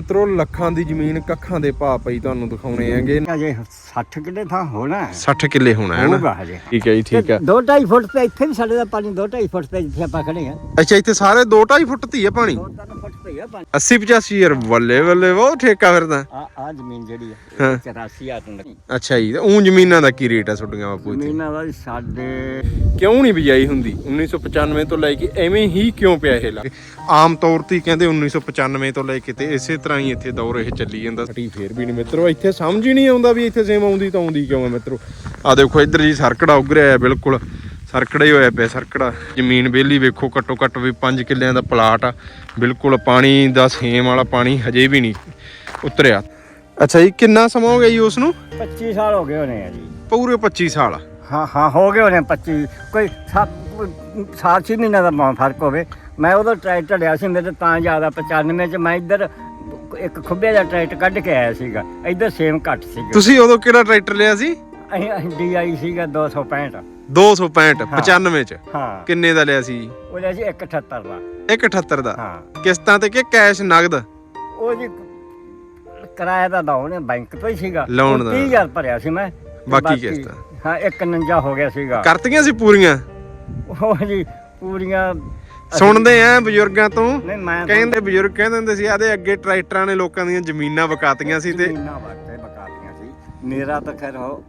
ਮਿੱਤਰੋ ਲੱਖਾਂ ਦੀ ਜ਼ਮੀਨ ਕੱਖਾਂ ਦੇ ਭਾਅ ਪਈ ਤੁਹਾਨੂੰ ਦਿਖਾਉਣੇ ਆਂਗੇ ਅਜੇ 60 ਕਿੱਲੇ ਥਾਂ ਹੋਣਾ ਹੈ। 60 ਕਿੱਲੇ ਹੋਣਾ ਹੈ ਨਾ? ਹੋਊਗਾ ਹਜੇ। ਠੀਕ ਹੈ ਜੀ ਠੀਕ ਹੈ। ਦੋ 2.5 ਫੁੱਟ ਤੇ ਇੱਥੇ ਵੀ ਸਾਡੇ ਦਾ ਪਾਣੀ 2.5 ਫੁੱਟ ਤੇ ਜਿੱਥੇ ਆਪਾਂ ਖੜੇ ਆ ਅੱਛਾ ਇੱਥੇ ਸਾਰੇ 2.5 ਫੁੱਟ ਧੀ ਹੈ ਪਾਣੀ? 2-3 ਫੁੱਟ ਤੇ ਹੀ ਆ ਪਾਣੀ 80 85 ਯਾਰ ਬੱਲੇ ਬੱਲੇ ਉਹ ਠੇਕਾ ਫਿਰਦਾ। ਆ ਆ ਜ਼ਮੀਨ ਜਿਹੜੀ ਹਾਂ। ਹੈ 84 ਆ ਤੁੰਡ ਅੱਛਾ ਜੀ ਉਹ ਜ਼ਮੀਨਾਂ ਦਾ ਕੀ ਰੇਟ ਹੈ ਤੁਹਾਡੀਆਂ ਬਾਪੂ ਇੱਥੇ? ਜ਼ਮੀਨਾਂ ਦਾ ਵੀ ਸਾਡੇ ਕਿਉਂ ਨਹੀਂ ਬਿਜਾਈ ਹੁੰਦੀ? 1995 ਤੋਂ ਲੈ ਕੇ ਐਵੇਂ ਹੀ ਕਿਉਂ ਪਿਆ ਇਹ ਲਾ? ਆਮ ਤੌਰ ਤੇ ਕਹਿੰਦੇ 1995 ਤੋਂ ਲੈ ਕੇ ਤੇ ਇਸੇ ਤਰ੍ਹਾਂ ਹੀ ਇੱਥੇ ਦੌਰ ਇਹ ਚੱਲੀ ਜਾਂਦਾ। ਫੇਰ ਵੀ ਨਹੀਂ ਮਿੱਤਰੋ ਇੱਥੇ ਸਮਝ ਹੀ ਨਹੀਂ ਆਉਂਦਾ ਵੀ ਇੱਥੇ ਸੇਮ ਆਉਂਦੀ ਤਾਂ ਆਉਂਦੀ ਕਿਉਂ ਹੈ ਮਿੱਤਰੋ? ਆ ਦੇਖੋ ਇੱਧਰ ਜੀ ਸਰਕੜਾ ਉੱਗ ਰਿਹਾ ਹੈ ਬਿਲਕੁਲ। ਸਰਕੜਾ ਹੀ ਹੋਇਆ ਪਿਆ ਸਰਕੜਾ। ਜ਼ਮੀਨ ਬੇਲੀ ਵੇਖੋ ਘੱਟੋ ਘੱਟ ਵੀ 5 ਕਿੱਲਿਆਂ ਦਾ ਪਲਾਟ ਆ। ਬਿਲਕੁਲ ਪਾਣੀ ਦਾ ਸੇਮ ਵਾਲਾ ਪਾਣੀ ਹਜੇ ਵੀ ਨਹੀਂ ਉਤਰਿਆ। ਅੱਛਾ ਜੀ ਕਿੰਨਾ ਸਮਾਂ ਹੋ ਗਿਆ ਜੀ ਉਸ ਨੂੰ? 25 ਸਾਲ ਹੋ ਗਏ ਹੋਣੇ ਆ ਜੀ। ਪੂਰੇ 25 ਸਾਲ। ਹਾਂ ਹਾਂ ਹੋ ਗਏ ਹੋਣੇ 25 ਕੋਈ ਸੱਤ ਸਾਲ ਛੇ ਮਹੀਨਾ ਦਾ ਫ਼ਰਕ ਹੋਵੇ। ਮੈਂ ਉਦੋਂ ਟਰੈਕਟਰ ਲਿਆ ਸੀ ਮੇਰੇ ਤਾਂ ਜ਼ਿਆਦਾ 95 ਚ ਮੈਂ ਇੱਧਰ ਇੱਕ ਖੁੱਬੇ ਦਾ ਟਰੈਕਟਰ ਕੱਢ ਕੇ ਆਇਆ ਸੀਗਾ। ਇੱਧਰ ਸੇਮ ਘੱਟ ਸੀਗਾ। ਤੁਸੀਂ ਉਦੋਂ ਕਿਹੜਾ ਟਰੈਕਟਰ ਲਿਆ ਸੀ? ਅਸੀਂ ਡੀਆਈ ਸੀਗਾ 265 265 95 ਚ। ਹਾਂ। ਕਿੰਨੇ ਦਾ ਲਿਆ ਸੀ? ਜੀ ਉਹ ਲਿਆ ਸੀ 178 ਦਾ। 178 ਦਾ। ਹਾਂ। ਕਿਸ਼ਤਾਂ ਤੇ ਕਿ ਕੈਸ਼ ਨਗਦ? ਉਹ ਜੀ ਕਿਰਾਇਆ ਦਾ ਲਾਉਣ ਬੈਂਕ ਤੋਂ ਹੀ ਸੀਗਾ। ਉਹ ਦਾ। 30000 ਭਰਿਆ ਸੀ ਮੈਂ। ਤੇ ਬਾਕੀ ਕਿਸ਼ਤਾਂ। ਹਾਂ 149 ਹੋ ਗਿਆ ਸੀਗਾ। ਕਰਤੀਆਂ ਸੀ ਪੂਰੀਆਂ? ਉਹ ਜੀ ਪੂਰੀਆਂ ਸੁਣਦੇ ਆ ਬਜ਼ੁਰਗਾਂ ਤੋਂ। ਨਹੀਂ ਮੈਂ ਕਹਿੰਦੇ ਬਜ਼ੁਰਗ ਕਹਿੰਦੇ ਹੁੰਦੇ ਸੀ ਆਦੇ ਅੱਗੇ ਟਰੈਕਟਰਾਂ ਨੇ ਲੋਕਾਂ ਦੀਆਂ ਜ਼ਮੀਨਾਂ ਵਕਾਤੀਆਂ ਸੀ ਤੇ ਜ਼ਮੀਨਾਂ ਵਾਸਤੇ ਸੀ। ਮੇਰਾ ਤਾਂ ਖੈਰ ਉਹ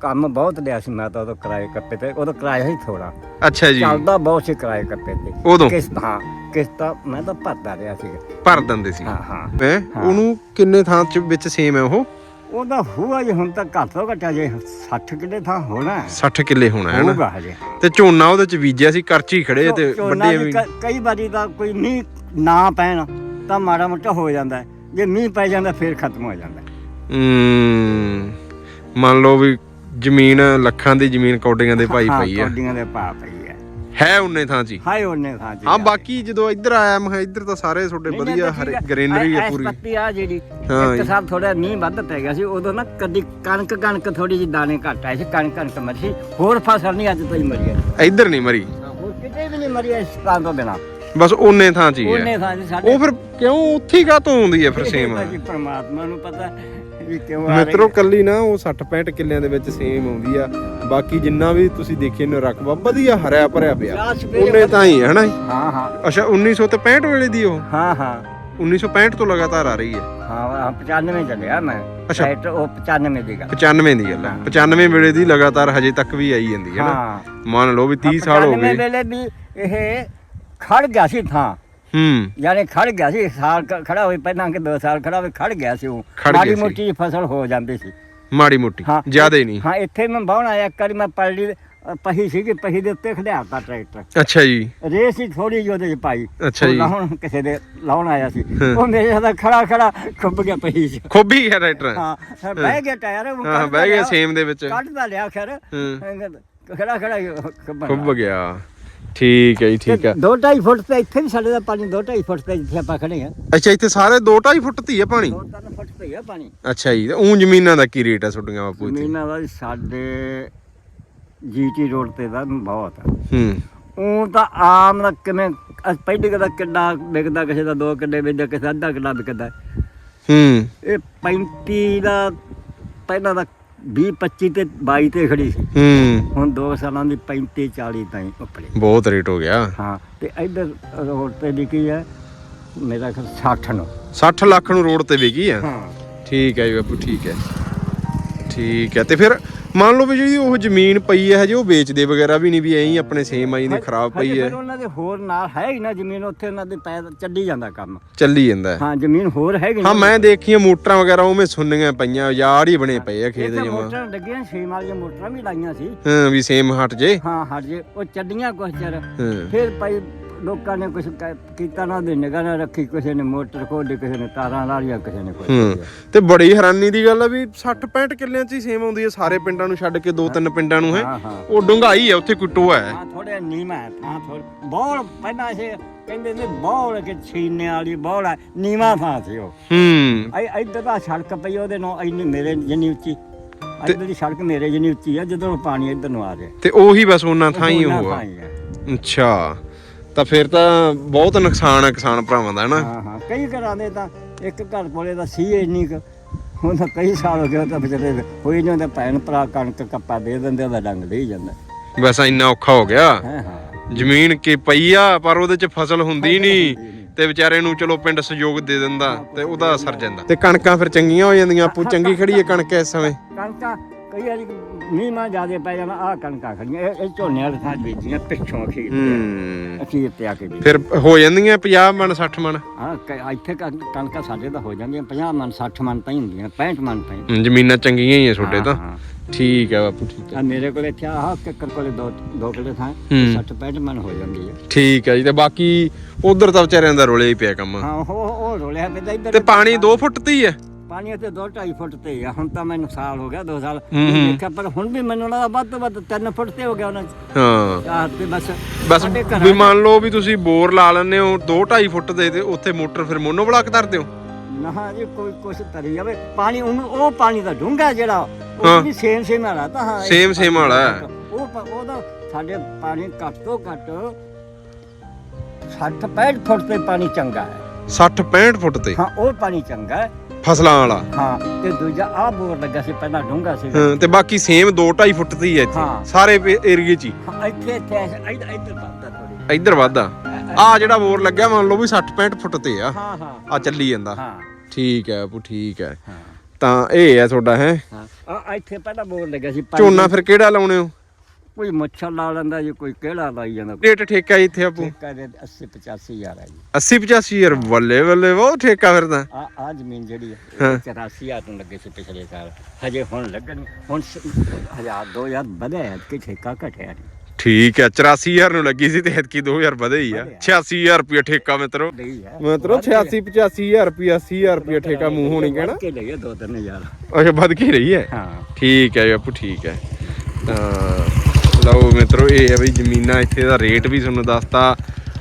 ਕੰਮ ਬਹੁਤ ਲਿਆ ਸੀ ਮੈਂ ਤਾਂ ਉਦੋਂ ਕਿਰਾਏ ਕੱਪੇ ਤੇ ਉਦੋਂ ਕਿਰਾਇਆ ਹੀ ਥੋੜਾ ਅੱਛਾ ਜੀ। ਚੱਲਦਾ ਬਹੁਤ ਸੀ ਕਿਰਾਏ ਕੱਪੇ ਤੇ। ਉਦੋਂ? ਕਿਸ਼ਤ ਹਾਂ ਕਿਸ਼ਤਾਂ ਮੈਂ ਤਾਂ ਭਰਦਾ ਰਿਹਾ ਸੀਗਾ ਭਰ ਦਿੰਦੇ ਸੀ। ਹਾਂ ਹਾਂ। ਹੈਂ? ਉਹਨੂੰ ਕਿੰਨੇ ਥਾਂ ਚ ਵਿੱਚ ਸੇਮ ਹੈ ਉਹ? ਉਹਦਾ ਹੋਆ ਜੀ ਹੁਣ ਤਾਂ ਘੱਟ ਤੋਂ ਘੱਟ ਜੇ 60 ਕਿੱਲੇ ਥਾਂ ਹੋਣਾ ਹੈ। 60 ਕਿੱਲੇ ਹੋਣਾ ਹੈ ਨਾ? ਹੋਊਗਾ ਹਜੇ। ਤੇ ਝੋਨਾ ਉਹਦੇ ਚ ਬੀਜਿਆ ਸੀ ਕਰਚੀ ਖੜੇ ਤੇ ਝੋਨਾ ਵੱਡੇ ਵੀ ਵੀ ਕ- ਕਈ ਵਾਰੀ ਤਾਂ ਕੋਈ ਮੀਂਹ ਨਾ ਪੈਣ ਤਾਂ ਮਾੜਾ ਮੋਟਾ ਹੋ ਜਾਂਦਾ ਹੈ। ਜੇ ਮੀਂਹ ਪੈ ਜਾਂਦਾ ਫਿਰ ਖਤਮ ਹੋ ਜਾਂਦਾ ਹੈ। ਹਮ, ਮੰਨ ਲਓ ਵੀ ਜ਼ਮੀਨ ਲੱਖਾਂ ਦੀ ਜ਼ਮੀਨ ਕੌਡੀਆਂ ਦੇ ਭਾਈ ਪਈ ਆ ਕੌਡੀਆਂ ਦੇ ਪਾ ਪਈ ਹੈ। ਹੈ ਉਹਨੇ ਥਾਂ ਜੀ ਹਾਏ ਉਹਨੇ ਥਾਂ ਜੀ ਹਾਂ ਬਾਕੀ ਜਦੋਂ ਇੱਧਰ ਆਇਆ ਮੈਂ ਕਿਹਾ ਇੱਧਰ ਤਾਂ ਸਾਰੇ ਤੁਹਾਡੇ ਵਧੀਆ ਹਰੇ। ਗ੍ਰੀਨਰੀ ਹੈ ਐ- ਪੂਰੀ। ਪੱਤੀ ਆ ਜਿਹੜੀ ਇੱਕ। ਸਾਲ ਥੋੜਾ ਮੀਂਹ ਵੱਧ ਪੈ ਗਿਆ ਸੀ ਉਦੋਂ ਨਾ ਕਦੀ ਕਣਕ ਕਣਕ ਥੋੜੀ ਜਿਹੀ ਦਾਣੇ ਘੱਟ ਆਏ ਸੀ ਕਣਕ ਕਣਕ ਮਰੀ ਹੋਰ ਫਸਲ ਨਹੀਂ ਅੱਜ ਤੋਂ ਹੀ ਮਰੀ ਹੈ। ਇੱਧਰ ਨਹੀਂ ਮਰੀ? ਹੋਰ ਕਿਤੇ ਵੀ ਨਹੀਂ ਮਰੀ ਇਸ ਤਾਂ ਤੋਂ ਬਿਨਾ। ਬਸ ਉਹਨੇ ਥਾਂ ਚ ਹੀ ਹੈ। ਉਹਨੇ ਥਾਂ ਜੀ ਸਾਡੇ ਉਹ ਫਿਰ ਕਿਉਂ ਉੱਥੇ ਹੀ ਕਾਤੋਂ ਆਉਂਦੀ ਹੈ ਫਿਰ ਸੇਮ? ਜੀ ਪ੍ਰਮਾਤਮਾ ਨੂੰ ਪਤਾ ਵੀ ਕਿਉਂ ਆ ਮਿੱਤਰੋ। ਕੱਲੀ ਨਾ ਉਹ 60 65 ਕਿੱਲਿਆਂ ਦੇ ਵਿੱਚ ਸੇਮ ਆਉਂਦੀ ਆ। ਬਾਕੀ ਜਿੰਨਾ ਵੀ ਤੁਸੀਂ ਦੇਖੇ ਨੇ ਰਕਬਾ ਵਧੀਆ ਹਰਿਆ ਭਰਿਆ ਪਿਆ। ਉਹਨੇ ਤਾਂ ਹੀ ਹੈ? ਹਾਂ ਹਾਂ। ਅੱਛਾ 1965 ਵੇਲੇ ਦੀ ਉਹ? ਹਾਂ ਹਾਂ। 1965 ਤੋਂ ਲਗਾਤਾਰ ਆ ਰਹੀ ਹੈ। ਹਾਂ ਹਾਂ 95 ਚੱਲਿਆ ਮੈਂ। ਅੱਛਾ। ਉਹ 95 ਦੀ ਗੱਲ। 95 ਦੀ ਗੱਲ ਹੈ। 95 ਵੇਲੇ ਦੀ ਲਗਾਤਾਰ ਹਜੇ ਤੱਕ ਵੀ ਆਈ ਜਾਂਦੀ ਹੈ ਨਾ। ਮੰਨ ਲਓ ਵੀ 30 ਸਾਲ ਹੋ 95 ਗਏ। ਵੇਲੇ ਵੀ ਇਹ ਖੜ ਗਿਆ ਸੀ ਥਾਂ। ਹੂੰ। ਯਾਨੀ ਖੜ ਗਿਆ ਸੀ ਸਾਲ ਕ- ਖੜਾ ਹੋਏ ਪਹਿਲਾਂ ਕਿ 2 ਸਾਲ ਖੜਾ ਹੋਏ ਖੜ ਗਿਆ ਸੀ ਉਹ। ਖੜ ਗਿਆ ਮਾੜੀ ਸੀ। ਮੋਟੀ ਫਸਲ ਹੋ ਜਾਂਦੀ ਸੀ। ਮਾੜੀ ਮੋਟੀ ਜ਼ਿਆਦਾ ਹੀ ਨਹੀਂ। ਹਾਂ ਇੱਥੇ ਮੈਂ ਬਾਹਣ ਆਇਆ ਕਰੀ ਮੈਂ ਪਰਲੀ ਅ, ਪਹੀ ਸੀਗੀ ਪਹੀ ਦੇ ਉੱਤੇ ਖੜਿਆਤਾ ਟਰੈਕਟਰ। ਅੱਛਾ ਜੀ। ਰੇਸ ਹੀ ਥੋੜੀ ਜਿਹੀ ਉਹਦੇ ਚ ਪਾਈ। ਅੱਛਾ ਉਹ ਜੀ। ਲਾਉਣ ਕਿਸੇ ਦੇ ਲਾਉਣ ਆਇਆ ਸੀ। ਹਾਂ। ਉਹ ਮੇਰੇ ਸਾਥ ਖੜਾ ਖੜਾ ਖੁੱਬ ਗਿਆ ਪਹੀ ਚ। ਖੋਬੀ ਹੈ ਰਾਈਟਰ ਹਾਂ ਫਿਰ ਬਹਿ ਗਿਆ ਟਾਇਰ ਉਹ ਹਾਂ ਬਹਿ ਗਿਆ ਲਿਆ, ਸੇਮ ਦੇ ਵਿੱਚ। ਕੱਢ ਤਾਂ ਲਿਆ ਖੈਰ ਹਾਂ। ਖੜਾ ਖੜਾ ਖੁੱਬ ਗਿਆ। ਠੀਕ ਹੈ ਜੀ ਠੀਕ ਹੈ। ਦੋ ਢਾਈ ਫੁੱਟ ਤੇ ਇੱਥੇ ਵੀ ਸਾਡੇ ਦਾ ਪਾਣੀ ਦੋ ਢਾਈ ਫੁੱਟ ਤੇ ਜਿੱਥੇ ਆਪਾਂ ਖੜੇ ਆ ਅੱਛਾ ਇੱਥੇ ਸਾਰੇ 2.5 ਫੁੱਟ ਧੀ ਹੈ ਪਾਣੀ? ਦੋ ਤਿੰਨ ਫੁੱਟ ਤੇ ਹੀ ਆ ਪਾਣੀ। ਅੱਛਾ ਜੀ ਉਹ ਜ਼ਮੀਨਾਂ ਦਾ ਕੀ ਰੇਟ ਹੈ ਤੁਹਾਡੀਆਂ ਬਾਪੂ ਇੱਥੇ? ਜ਼ਮੀਨਾਂ ਦਾ ਸਾਡੇ ਜੀਟੀ ਰੋਡ ਤੇ ਦਾ ਬਹੁਤ ਆ। ਹੂੰ। ਉਹ ਤਾਂ ਆਮ ਦਾ ਕਿਵੇਂ ਪਹਿਲੀ ਕਦਾ ਕਿੱਡਾ ਵਿਕਦਾ ਕਿਸੇ ਦਾ ਦੋ ਕਿੱਲੇ ਵਿਕਦਾ ਕਿਸੇ ਦਾ ਅੱਧਾ ਕਿੱਲਾ ਵਿਕਦਾ। ਹੂੰ। ਇਹ 35 ਦਾ ਪਹਿਲਾਂ ਦਾ 20 25 ਤੇ 22 ਤੇ ਖੜੀ ਸੀ। ਹੂੰ। ਹੁਣ 2 ਸਾਲਾਂ ਦੀ 35 40 ਤਾਈਂ ਉੱਪਰੇ। ਬਹੁਤ ਰੇਟ ਹੋ ਗਿਆ। ਹਾਂ ਤੇ ਇੱਧਰ ਰੋਡ ਤੇ ਲਿਖੀ ਹੈ ਮੇਰਾ ਖਿਆਲ 60 ਨੂੰ। 60 ਲੱਖ ਨੂੰ ਰੋਡ ਤੇ ਵਿਕੀ ਆ? ਹਾਂ। ਠੀਕ ਹੈ ਜੀ ਬਾਪੂ ਠੀਕ ਹੈ। ਠੀਕ ਹੈ ਤੇ ਫਿਰ ਮੰਨ ਲਓ ਵੀ ਜਿਹੜੀ ਉਹ ਜ਼ਮੀਨ ਪਈ ਹੈ ਹਜੇ ਉਹ ਵੇਚਦੇ ਵਗੈਰਾ ਵੀ ਨਹੀਂ ਵੀ ਐਂ ਹੀ ਆਪਣੇ ਸੇਮ ਆਈ ਦੀ ਖਰਾਬ ਪਈ ਹੈ। ਫਿਰ ਉਹਨਾਂ ਦੇ ਹੋਰ ਨਾਲ ਹੈ ਹੀ ਨਾ ਜ਼ਮੀਨ ਉੱਥੇ ਉਹਨਾਂ ਦੇ ਪੈ ਚੱਲੀ ਜਾਂਦਾ ਕੰਮ। ਚੱਲੀ ਜਾਂਦਾ ਹੈ। ਹਾਂ ਜ਼ਮੀਨ ਹੋਰ ਹੈਗੀ ਹਾਂ ਮੈਂ ਦੇਖੀਆਂ ਮੋਟਰਾਂ ਵਗੈਰਾ ਉਵੇਂ ਸੁੰਨੀਆਂ ਪਈਆਂ ਯਾਰ ਹੀ ਬਣੇ ਪਏ ਆ ਖੇਤ ਇੱਥੇ ਜਮਾ। ਮੋਟਰਾਂ ਲੱਗੀਆਂ ਛੇ ਵਾਲੀਆਂ ਮੋਟਰਾਂ ਵੀ ਲਾਈਆਂ ਸੀ। ਹਾਂ ਵੀ ਸੇਮ ਹਟ ਜੇ। ਹਾਂ ਹਟ ਜੇ। ਉਹ ਚੱਡੀਆਂ ਕੁਛ ਚਿਰ। ਹਾਂ। ਫਿਰ ਭਾਈ ਲੋਕਾਂ ਨੇ ਕੁਛ ਕ- ਕੀਤਾ ਨਾ ਦੇ ਨਿਗਾਹ ਨਾ ਰੱਖੀ ਕਿਸੇ ਨੇ ਮੋਟਰ ਖੋਲੀ ਕਿਸੇ ਨੇ ਤਾਰਾਂ ਲਾਲੀਆਂ ਕਿਸੇ ਨੇ ਹੂੰ। ਕਰਿਆ। ਤੇ ਬੜੀ ਹੈਰਾਨੀ ਦੀ ਗੱਲ ਆ ਵੀ 60 65 ਕਿੱਲਿਆਂ 'ਚ ਹੀ ਸੇਮ ਆਉਂਦੀ ਹੈ ਸਾਰੇ ਪਿੰਡਾਂ ਨੂੰ ਛੱਡ ਕੇ ਦੋ ਤਿੰਨ ਪਿੰਡਾਂ ਨੂੰ ਹੈ? ਹਾਂ ਹਾਂ। ਉਹ ਡੁੰਗਾਈ ਹੈ ਉੱਥੇ ਕੋਈ ਟੋਆ ਹੈ ਹਾਂ ਥੋੜੇ ਨੀਮਾ ਹੈ ਥਾਂ ਥੋੜ ਬੌਲ ਪਹਿਲਾਂ ਇਹ ਕਹਿੰਦੇ ਨੇ ਬੌਲ ਕਿ ਛੀਨੇ ਵਾਲੀ ਬੌਲ ਹੈ ਨੀਮਾ ਥਾਂ ਸੀ ਉਹ। ਹੂੰ। ਐ ਇੱਧਰ ਦਾ ਸੜਕ ਪਈ ਉਹਦੇ ਨਾਲ ਇੰਨੀ ਮੇਰੇ ਜਿੰਨੀ ਉੱਚੀ। ਇੱਧਰ ਦੀ ਸੜਕ ਮੇਰੇ ਜਿੰਨੀ ਉੱਚੀ ਆ ਜਦੋਂ ਉਹ ਪਾਣੀ ਇੱਧਰ ਨੂੰ ਆ ਰਿਹਾ ਤੇ ਉਹੀ ਬਸ ਉਹਨਾਂ ਥਾਂ ਹੀ ਉਹਨਾਂ ਹੋਊਗਾ ਥਾਂ ਹੀ ਹੈ। ਅੱਛਾ। ਤਾਂ ਫਿਰ ਤਾਂ ਬਹੁਤ ਨੁਕਸਾਨ ਹੈ ਕਿਸਾਨ ਭਰਾਵਾਂ ਦਾ ਹਨਾ? ਹਾਂ ਹਾਂ। ਕਈ ਘਰਾਂ ਦੇ ਤਾਂ ਇੱਕ ਘਰ ਕੋਲੇ ਦਾ ਸੀ ਇੰਨੀ ਕੁ। ਹੁਣ ਤਾਂ ਕਈ ਸਾਲ ਹੋ ਗਏ ਉਹ ਤਾਂ ਵਿਚਾਰੇ ਹੋਈ ਨਹੀਂ ਉਹਦੇ ਭੈਣ ਭਰਾ ਕਣਕ ਕੱਪਾ ਦੇ ਦਿੰਦੇ ਉਹਦਾ ਡੰਗ ਦੇ ਜਾਂਦਾ। ਬਸ ਇੰਨਾ ਔਖਾ ਹੋ ਗਿਆ। ਹਾਂ ਹਾਂ। ਜ਼ਮੀਨ ਕੀ ਪਈ ਆ ਪਰ ਉਹਦੇ ਚ ਫਸਲ ਹੁੰਦੀ ਨਹੀਂ ਤੇ ਵਿਚਾਰੇ ਨੂੰ ਚਲੋ ਪਿੰਡ ਸਹਿਯੋਗ ਦੇ ਦਿੰਦਾ ਤੇ ਉਹਦਾ ਅਸਰ ਜਾਂਦਾ। ਤੇ ਕਣਕਾਂ ਫਿਰ ਚੰਗੀਆਂ ਹੋ ਜਾਂਦੀਆਂ ਆਪੂ ਚੰਗੀ ਖੜੀ ਹੈ ਕਣਕ ਇਸ ਸਮੇਂ? ਕਣਕਾਂ ਕਈ ਵਾਰੀ ਮੀਂਹ ਮਾ ਜ਼ਿਆਦੇ ਪੈ ਜਾਣਾ ਆ ਕਣਕਾਂ ਖੜੀਆਂ ਇਹ ਇਹ ਝੋਨੇ ਵਾਲੇ ਥਾਂ ਬੀਜੀਆਂ ਪਿੱਛੋਂ ਅਖੀਰ ਤੇ ਹੂੰ। ਅਖੀਰ ਤੇ ਆ ਕੇ ਬੀਜ ਫਿਰ ਹੋ ਜਾਂਦੀਆਂ 50 ਮਣ 60 ਮਣ? ਹਾਂ ਕ- ਇੱਥੇ ਕਣ- ਕਣਕਾਂ ਸਾਡੇ ਤਾਂ ਹੋ ਜਾਂਦੀਆਂ 50 ਮਨ 60 ਮਨ ਤਾਂ ਹੀ ਹੁੰਦੀਆਂ 65 ਮਨ ਤਾਂ ਹੀ। ਹੂੰ, ਜ਼ਮੀਨਾਂ ਚੰਗੀਆਂ ਹੀ ਆ ਤੁਹਾਡੇ ਤਾਂ। ਹਾਂ, ਠੀਕ ਹੈ ਬਾਪੂ ਠੀਕ ਹੈ ਆ ਮੇਰੇ ਕੋਲ ਇੱਥੇ ਆਹ ਕਿੱਕਰ ਕੋਲੇ ਦੋ ਦੋ ਕਿਲੇ ਥਾਂ ਹੂੰ। 60 65 ਮਨ ਹੋ ਜਾਂਦੀ ਹੈ ਠੀਕ ਹੈ ਜੀ ਤੇ ਬਾਕੀ ਉਧਰ ਤਾਂ ਵਿਚਾਰਿਆਂ ਦਾ ਰੋਲੇ ਹੀ ਪਿਆ ਕੰਮ। ਹਾਂ ਉਹ ਉਹ ਰੋਲਿਆ ਪੈਂਦਾ ਇੱਧਰ। ਤੇ ਪਾਣੀ 2 ਫੁੱਟ ਤੇ ਹੀ ਹੈ। ਪਾਣੀ ਇੱਥੇ 2 2.5 ਫੁੱਟ ਤੇ ਆ ਹੁਣ ਤਾਂ ਮੈਨੂੰ ਸਾਲ ਹੋ ਗਿਆ 2 ਸਾਲ। ਦੇਖਿਆ ਪਰ ਹੁਣ ਵੀ ਮੈਨੂੰ ਲੱਗਦਾ ਵੱਧ ਤੋਂ ਵੱਧ 3 ਫੁੱਟ ਤੇ ਹੋ ਗਿਆ ਉਹਨਾਂ ਚ। ਹਾਂ। ਆਹ ਤੇ ਬਸ ਬਸ ਸਾਡੇ ਘਰਾਂ ਵੀ ਮੰਨ ਲਓ ਵੀ ਤੁਸੀਂ ਬੋਰ ਲਾ ਲੈਂਦੇ ਹੋ 2 2.5 ਫੁੱਟ ਦੇ ਤੇ ਉੱਥੇ ਮੋਟਰ ਫਿਰ ਮੋਨੋ ਬਲਾਕ ਧਰਦੇ ਹੋ? ਨਾ ਜੀ ਕੋਈ ਕੁਛ ਤਰੀ ਜਾਵੇ। ਪਾਣੀ ਉਹਨੂੰ ਉਹ ਪਾਣੀ ਦਾ ਡੂੰਘਾ ਜਿਹੜਾ। ਉਹ ਵੀ ਸੇਮ ਸੇਮ ਵਾਲਾ ਤਾਂ ਹਾਂ Same same ਵਾਲਾ। ਉਹ ਪ- ਉਹਦਾ ਸਾਡੇ ਪਾਣੀ ਘੱਟ ਤੋਂ ਘੱਟ 60 65 ਫੁੱਟ ਤੇ ਪਾਣੀ ਚੰਗਾ ਹੈ। 60 65 ਫੁੱਟ ਤੇ? ਹਾਂ ਉਹ ਪਾਣੀ ਚੰਗਾ ਹੈ। ਫਸਲਾਂ ਵਾਲਾ। ਹਾਂ ਤੇ ਦੂਜਾ ਆ ਬੋਰ ਲੱਗਾ ਸੀ ਪਹਿਲਾਂ ਡੂੰਘਾ ਸੀ। ਹਾਂ, ਤੇ ਬਾਕੀ ਸੇਮ 2 2.5 ਫੁੱਟ ਤੇ ਹੀ ਹੈ ਇੱਥੇ। ਹਾਂ। ਸਾਰੇ ਏਰੀਏ 'ਚ ਹੀ। ਹਾਂ, ਇੱਥੇ ਇੱਧਰ ਇੱਧਰ ਬੰਦਾ ਥੋੜੀ ਇੱਧਰ ਵੱਧਾ ਆ ਜਿਹੜਾ ਬੋਰ ਲੱਗਿਆ ਮੰਨ ਲਓ ਵੀ 60 65 ਫੁੱਟ ਤੇ ਆ। ਹਾਂ ਹਾਂ। ਆ ਚੱਲੀ ਜਾਂਦਾ। ਹਾਂ। ਠੀਕ ਹੈ ਬੂ ਠੀਕ ਹੈ। ਹਾਂ। ਤਾਂ ਇਹ ਹੈ ਤੁਹਾਡਾ ਹੈ। ਹਾਂ। ਆ ਇੱਥੇ ਪਹਿਲਾਂ ਬੋਰ ਲੱਗਾ ਸੀ ਪਾਣੀ ਝੋਨਾ ਫਿਰ ਕਿਹੜਾ ਲਾਉਣੇ ਹੋ? ਕੋਈ ਮੱਛਰ ਲਾ ਲੈਂਦਾ ਜੀ ਕੋਈ ਕਿਹੜਾ ਲਾਈ ਜਾਂਦਾ ਰੇਟ ਠੇਕਾ ਇੱਥੇ ਆਪੂ? ਠੇਕਾ ਦੇ 80 85 ਹਜ਼ਾਰ ਹੈ ਜੀ। 80 85 ਯਾਰ ਬੱਲੇ ਬੱਲੇ ਬਹੁਤ ਠੇਕਾ ਫਿਰ ਤਾਂ। ਆ ਆ ਜ਼ਮੀਨ ਜਿਹੜੀ ਹੈ ਹਾਂ। ਇਹ 84 ਹਜ਼ਾਰ ਨੂੰ ਲੱਗੇ ਸੀ ਪਿਛਲੇ ਸਾਲ। ਹਜੇ ਹੁਣ ਲੱਗਣ ਹੁਣ ਸ- ਹਜ਼ਾਰ 2000 ਵਧਿਆ ਹੈ ਕਿ ਠੇਕਾ ਘਟਿਆ ਨਹੀਂ ਠੀਕ ਹੈ 84000 ਨੂੰ ਲੱਗੀ ਸੀ ਤੇ ਐਤਕੀ 2000 ਵਧੇ ਹੀ ਆ। ਵਧਿਆ। 86000 ਰੁਪਏ ਠੇਕਾ ਮਿੱਤਰੋ। ਮਿੱਤਰੋ 86 85000 ਰੁਪਏ 80000 ਰੁਪਏ ਠੇਕਾ ਮੂੰਹ ਹੋਣੀ ਕਹਿਣਾ। ਵੱਧ ਕੇ ਲਈਏ ਦੋ ਤਿੰਨ ਹਜ਼ਾਰ। ਅੱਛਾ ਵੱਧ ਕੇ ਰਹੀ ਹੈ? ਹਾਂ। ਠੀਕ ਹੈ ਬਾਪੂ ਠੀਕ ਹੈ। ਤਾਂ ਲਓ ਮਿੱਤਰੋ ਇਹ ਹੈ ਬਈ ਜ਼ਮੀਨਾਂ ਇੱਥੇ ਦਾ ਰੇਟ ਵੀ ਤੁਹਾਨੂੰ ਦੱਸਤਾ।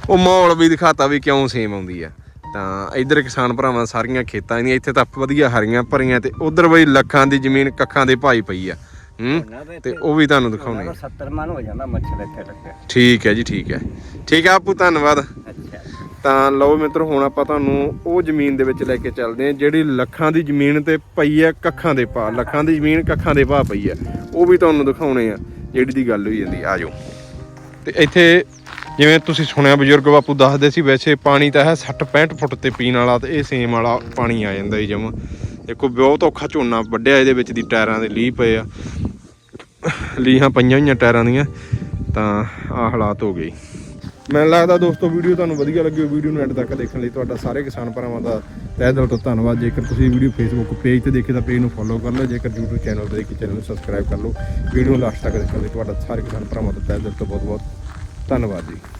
ਉਹ ਮਾਹੌਲ ਵੀ ਦਿਖਾਤਾ ਵੀ ਕਿਉਂ ਸੇਮ ਆਉਂਦੀ ਆ। ਤਾਂ ਇੱਧਰ ਕਿਸਾਨ ਭਰਾਵਾਂ ਸਾਰੀਆਂ ਖੇਤਾਂ ਦੀਆਂ ਇੱਥੇ ਤਾਂ ਵਧੀਆ ਹਰੀਆਂ ਭਰੀਆਂ ਤੇ ਉਧਰ ਬਈ ਲੱਖਾਂ ਦੀ ਜ਼ਮੀਨ ਕੱਖਾਂ ਦੇ ਭਾਈ ਪਈ ਆ। ਹੂੰ? ਤੇ ਉਹ ਵੀ ਤੁਹਾਨੂੰ ਦਿਖਾਉਣੇ ਆ। 70 ਮਨ ਹੋ ਜਾਂਦਾ ਮੱਛਰ ਇੱਥੇ ਲੱਗਿਆ ਠੀਕ ਹੈ ਜੀ ਠੀਕ ਹੈ। ਠੀਕ ਹੈ ਆਪੂ ਧੰਨਵਾਦ। ਤਾਂ ਲਓ ਮਿੱਤਰੋ ਹੁਣ ਆਪਾਂ ਤੁਹਾਨੂੰ ਉਹ ਜ਼ਮੀਨ ਦੇ ਵਿੱਚ ਲੈ ਕੇ ਚੱਲਦੇ ਹਾਂ ਜਿਹੜੀ ਲੱਖਾਂ ਦੀ ਜ਼ਮੀਨ ਤੇ ਪਈ ਹੈ ਕੱਖਾਂ ਦੇ ਭਾਅ। ਲੱਖਾਂ ਦੀ ਜ਼ਮੀਨ ਕੱਖਾਂ ਦੇ ਭਾਅ ਪਈ ਹੈ। ਉਹ ਵੀ ਤੁਹਾਨੂੰ ਦਿਖਾਉਣੇ ਆ। ਜਿਹੜੀ ਦੀ ਗੱਲ ਹੋਈ ਜਾਂਦੀ, ਆ ਜਾਓ। ਤੇ ਇੱਥੇ ਜਿਵੇਂ ਤੁਸੀਂ ਸੁਣਿਆ, ਬਜ਼ੁਰਗ ਬਾਪੂ ਦੱਸਦੇ ਸੀ, ਵੈਸੇ ਪਾਣੀ ਤਾਂ ਹੈ 60 65 ਫੁੱਟ ਤੇ ਪੀਣ ਵਾਲਾ ਤੇ ਇਹ ਸੇਮ ਵਾਲਾ ਪਾਣੀ ਆ ਜਾਂਦਾ ਜੀ ਜਮ। ਦੇਖੋ, ਬਹੁਤ ਔਖਾ ਝੋਨਾ ਵੱਢਿਆ, ਇਹਦੇ ਵਿੱਚ ਦੀ ਟਾਇਰਾਂ ਦੇ ਲੀਹ ਪਏ ਆ। ਲੀਹਾਂ ਪਈਆਂ ਹੋਈਆਂ ਟਾਇਰਾਂ ਦੀਆਂ, ਤਾਂ ਆ ਹਾਲਾਤ ਹੋ ਗਏ। ਮੈਨੂੰ ਲੱਗਦਾ ਦੋਸਤੋ ਵੀਡੀਓ ਤੁਹਾਨੂੰ ਵਧੀਆ ਲੱਗੀ ਹੋ ਵੀਡੀਓ ਨੂੰ ਐਂਡ ਤੱਕ ਦੇਖਣ ਲਈ ਤੁਹਾਡਾ ਸਾਰੇ ਕਿਸਾਨ ਭਰਾਵਾਂ ਦਾ ਤਹਿ ਦਿਲ ਤੋਂ ਧੰਨਵਾਦ। ਜੇਕਰ ਤੁਸੀਂ ਵੀਡੀਓ ਫੇਸਬੁੱਕ ਪੇਜ ਤੇ ਦੇਖੇ ਤਾਂ ਪੇਜ ਨੂੰ ਫੋਲੋ ਕਰ ਲਓ, ਜੇਕਰ YouTube ਚੈਨਲ ਤੇ ਦੇਖੇ ਚੈਨਲ ਨੂੰ ਸਬਸਕ੍ਰਾਈਬ ਕਰ ਲਓ। ਵੀਡੀਓ ਲਾਸਟ ਤੱਕ ਦੇਖਣ ਲਈ ਤੁਹਾਡਾ ਸਾਰੇ ਕਿਸਾਨ ਭਰਾਵਾਂ ਦਾ ਤਹਿ ਦਿਲ ਤੋਂ ਬਹੁਤ ਬਹੁਤ ਧੰਨਵਾਦ ਜੀ।